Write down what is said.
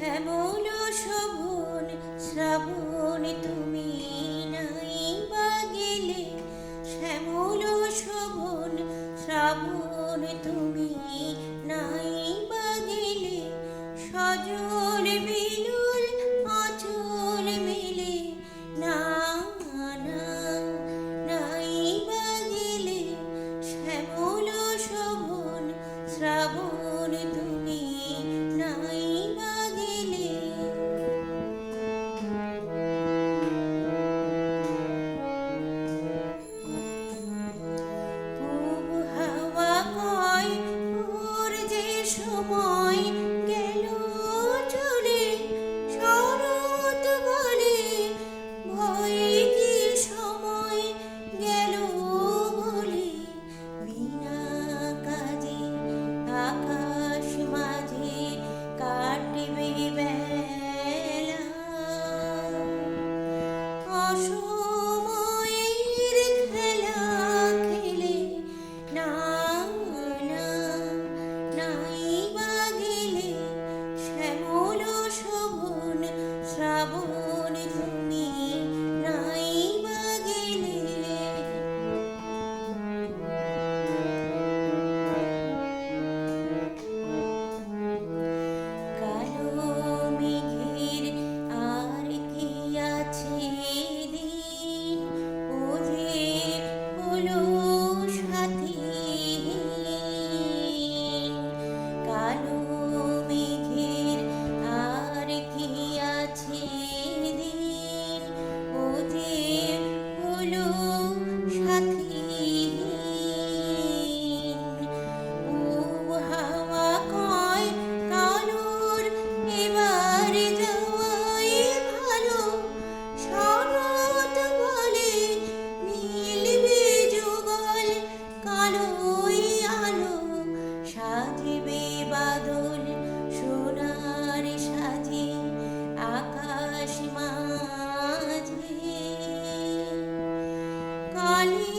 হ্যাঁ, এমন শোভন, শ্রাবণ, তুমি নাই বা গেলে। শ্যামল শোভন, শ্রাবণ, তুমি নাই বা গেলে। সজল বিলুল, অচল মিলে। না নাই বা গেলে। শ্যামল শোভন, শ্রাবণ, তুমি عليم